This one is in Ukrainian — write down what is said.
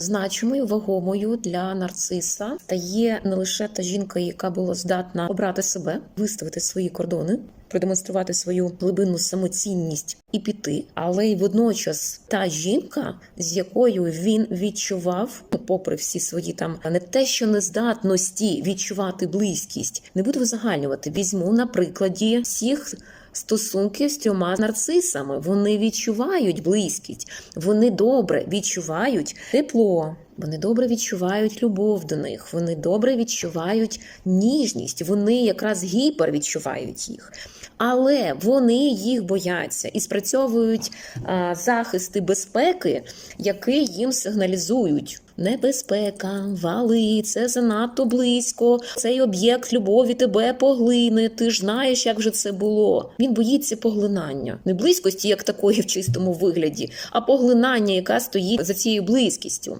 Значимою вагомою для нарциса стає не лише та жінка, яка була здатна обрати себе, виставити свої кордони, продемонструвати свою глибинну самоцінність і піти, але й водночас та жінка, з якою він відчував, попри всі свої там не те, що нездатності відчувати близькість, не буду узагальнювати. Візьму на прикладі всіх. Стосунки з трьома нарцисами. Вони відчувають близькість, вони добре відчувають тепло, вони добре відчувають любов до них, вони добре відчувають ніжність, вони якраз гіпер відчувають їх. Але вони їх бояться і спрацьовують а, захисти безпеки, які їм сигналізують. Небезпека, вали, це занадто близько. Цей об'єкт любові тебе поглине. Ти ж знаєш, як же це було. Він боїться поглинання, не близькості, як такої в чистому вигляді, а поглинання, яка стоїть за цією близькістю.